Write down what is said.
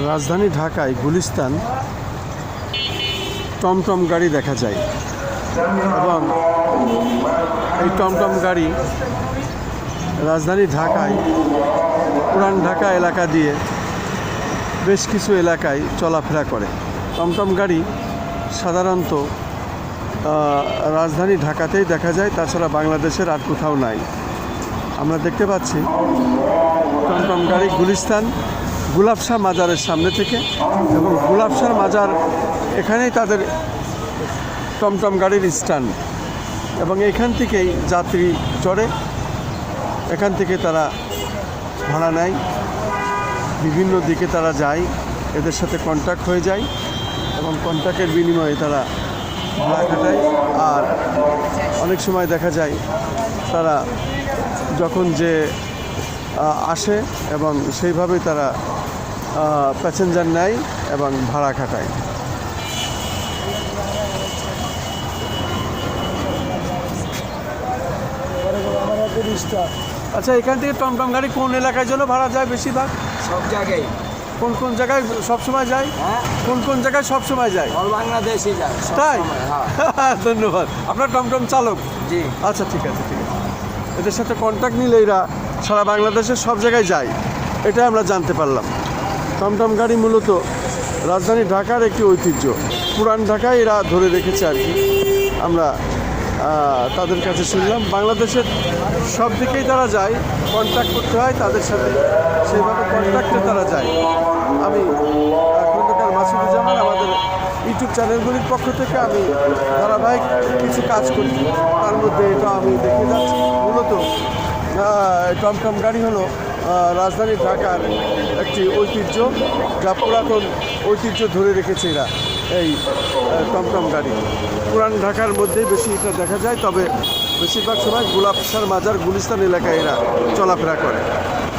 রাজধানী ঢাকায় গুলিস্তান, টমটম গাড়ি দেখা যায় এবং এই টমটম গাড়ি রাজধানী ঢাকায়, পুরান ঢাকা এলাকা দিয়ে বেশ কিছু এলাকায় চলাফেরা করে। টমটম গাড়ি সাধারণত রাজধানী ঢাকাতেই দেখা যায়, তাছাড়া বাংলাদেশের আর কোথাও নাই। আমরা দেখতে পাচ্ছি টমটম গাড়ি গুলিস্তান গুলাবশাহ মাজারের সামনে থেকে এবং গুলাবশাহ মাজার এখানেই তাদের টমটম গাড়ির স্ট্যান্ড এবং এখান থেকেই যাত্রী চড়ে। এখান থেকে তারা ভাড়া নেয়। বিভিন্ন দিকে তারা যায়, এদের সাথে কন্ট্যাক্ট হয়ে যায় এবং কন্ট্যাক্টের বিনিময়ে তারা ভাড়া কাটায় আর অনেক সময় দেখা যায়, তারা যখন যে আসে এবং সেইভাবেই তারা প্যাসেঞ্জার নেয় এবং ভাড়া খাটায়। আচ্ছা এখান থেকে টমটম গাড়ি কোন এলাকায় জন্য ভাড়া যায় বেশিরভাগ? সব জায়গায়। কোন কোন জায়গায় সব সময় যায়? হ্যাঁ। কোন কোন জায়গায় সব সময় যায়? অল বাংলাদেশই যায় তাই? হ্যাঁ। ধন্যবাদ। আপনার টমটম চালক? জি। আচ্ছা ঠিক আছে ঠিক আছে। এদের সাথে কন্ট্যাক্ট নিলে এরা সারা বাংলাদেশের সব জায়গায় যায় এটা আমরা জানতে পারলাম। টমটম গাড়ি মূলত রাজধানী ঢাকার একটি ঐতিহ্য। পুরান ঢাকায় এরা ধরে রেখেছে আর কি। আমরা তাদের কাছে শুনলাম। বাংলাদেশের সব দিকেই তারা যায় কন্ট্যাক্ট করতে হয় তাদের সাথে। সেইভাবে কন্ট্যাক্টে তারা যায়। আমি খন্দকার মাসুদুজ্জামান আমাদের ইউটিউব চ্যানেলগুলির পক্ষ থেকে আমি ধারাবাহিক কিছু কাজ করি। তার মধ্যে এটা আমি দেখে যাচ্ছি। মূলত টমটম গাড়ি হলো রাজধানী ঢাকার একটি ঐতিহ্য, যা পুরাতন ঐতিহ্য ধরে রেখেছে এরা, এই টমটম গাড়ি। পুরান ঢাকার মধ্যেই বেশি এটা দেখা যায়, তবে বেশিরভাগ সময় গোলাপসার মাজার গুলিস্তান এলাকায় এরা চলাফেরা করে।